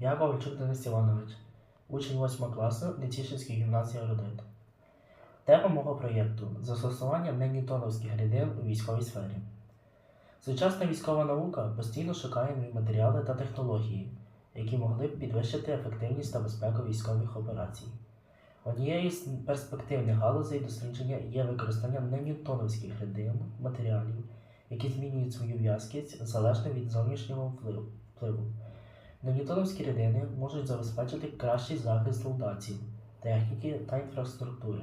Я Ковальчук Денис Іванович, учень 8 класу Нетішинської гімназії «Ерудит». Тема мого проєкту застосування неньютоновських рідин у військовій сфері. Сучасна військова наука постійно шукає нові матеріали та технології, які могли б підвищити ефективність та безпеку військових операцій. Однією з перспективних галузей дослідження є використання неньютоновських рідин матеріалів, які змінюють свою в'язкість залежно від зовнішнього впливу- впливу. Рідини можуть забезпечити кращий захист солдатів, техніки та інфраструктури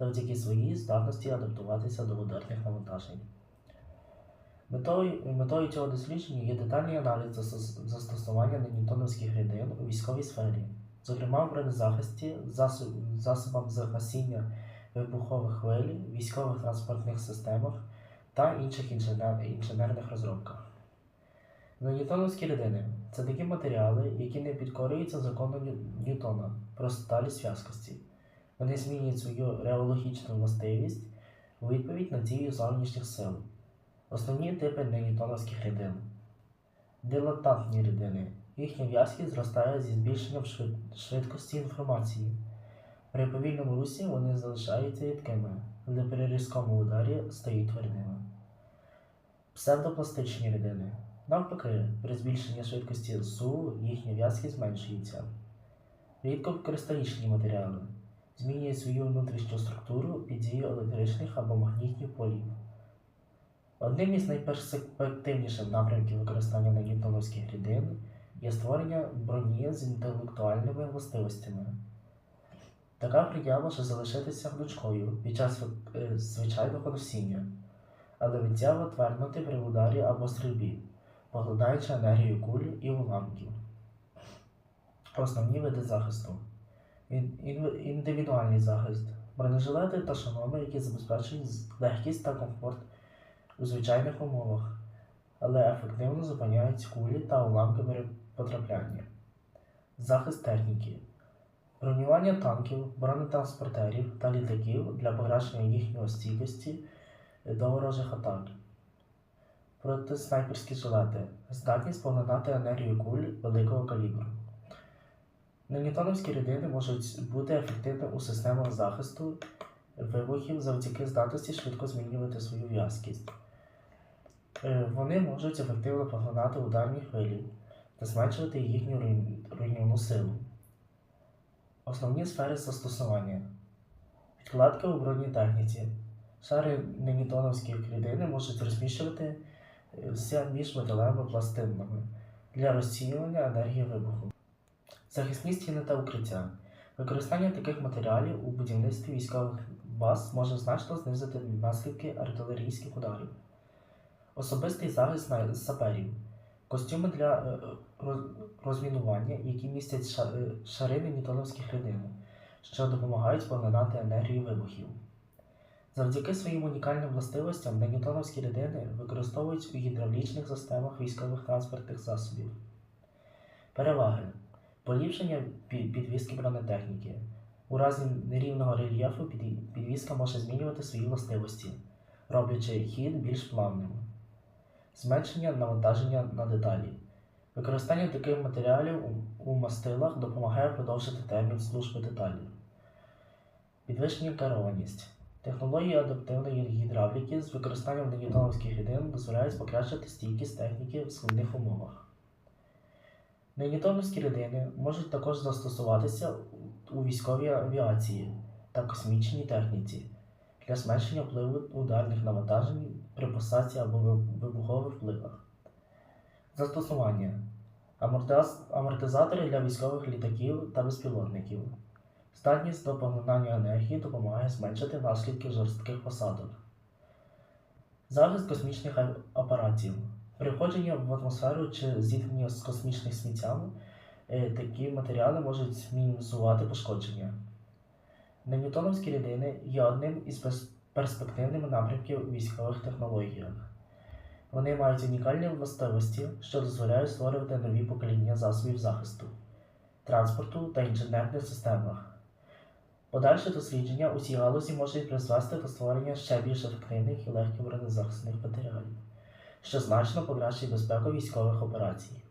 завдяки своїй здатності адаптуватися до ударних навантажень. Метою, метою цього дослідження є детальний аналіз застосування неньютоновських рідин у військовій сфері, зокрема в бронезахисті, засоб, засобах загасіння вибухових хвиль, військових транспортних системах та інших інженер, інженерних розробках. Ньютоновські рідини це такі матеріали, які не підкорюються закону Ньютона про сталість в'язкості. Вони змінюють свою реологічну властивість у відповідь на дію зовнішніх сил. Основні типи неньютоновських рідин. Дилатантні рідини. Їхня в'язкість зростає зі збільшенням швидкості інформації. При повільному русі вони залишаються рідкими, але при різкому ударі стають твердими. Псевдопластичні рідини. Навпаки, при збільшенні швидкості СУ їхня в'язкість зменшується. Рідкокристалічні матеріали змінюють свою внутрішню структуру під дією електричних або магнітних полів. Одним із найперспективніших напрямків використання неньютоновських рідин є створення броні з інтелектуальними властивостями. Така броня може залишитися гнучкою під час е, звичайного носіння, але миттєво тверднути при ударі або стрільбі, поглядаючи енергію куль і уламків. Основні види захисту. Ін- ін- Індивідуальний захист. Бронежилети та шоломи, які забезпечують легкість та комфорт у звичайних умовах, але ефективно зупиняють кулі та уламки при потрапляні. Захист техніки. Бронювання танків, бронетранспортерів та літаків для покращення їхньої стійкості до ворожих атак. Протиснайперські жилети. Здатність поглинати енергію куль великого калібру. Неньютоновські рідини можуть бути ефективними у системах захисту вибухів завдяки здатності швидко змінювати свою в'язкість. Е, Вони можуть ефективно поглинати ударні хвилі та зменшувати їхню руйнівну силу. Основні сфери застосування. Підкладки у бронетехніці. Шари неньютоновських рідини можуть розміщувати все між металевими пластинами для розсіювання енергії вибуху. Захисні стіни та укриття. Використання таких матеріалів у будівництві військових баз може значно знизити наслідки артилерійських ударів. Особистий захист саперів. Костюми для е, розмінування, які містять е, шари неньютоновських рідин, що допомагають поглинати енергію вибухів. Завдяки своїм унікальним властивостям неньютоновські рідини використовують у гідравлічних системах військових транспортних засобів. Переваги. Поліпшення пі- підвізки бронетехніки. У разі нерівного рельєфу під- підвізка може змінювати свої властивості, роблячи хід більш плавним. Зменшення навантаження на деталі. Використання таких матеріалів у- мастилах допомагає продовжити термін служби деталей. Підвищення керованість. Технології адаптивної гідравліки з використанням неньютоновських рідин дозволяють покращити стійкість техніки в складних умовах. Неньютоновські рідини можуть також застосуватися у військовій авіації та космічній техніці для зменшення впливу ударних навантажень при посадці або вибухових впливах. Застосування амортизатори для військових літаків та безпілотників. Здатність до поглинання енергії допомагає зменшити наслідки жорстких посадок. Захист космічних апаратів. При входженні в атмосферу чи зіткненні з космічним сміттям е, такі матеріали можуть мінімізувати пошкодження. Неньютоновські рідини є одним із перспективних напрямків у військових технологіях. Вони мають унікальні властивості, що дозволяють створювати нові покоління засобів захисту, транспорту та інженерних системах. Подальше дослідження у цій галузі можуть призвести до створення ще більш ефективних і легких бронезахисних матеріалів, що значно покращить безпеку військових операцій.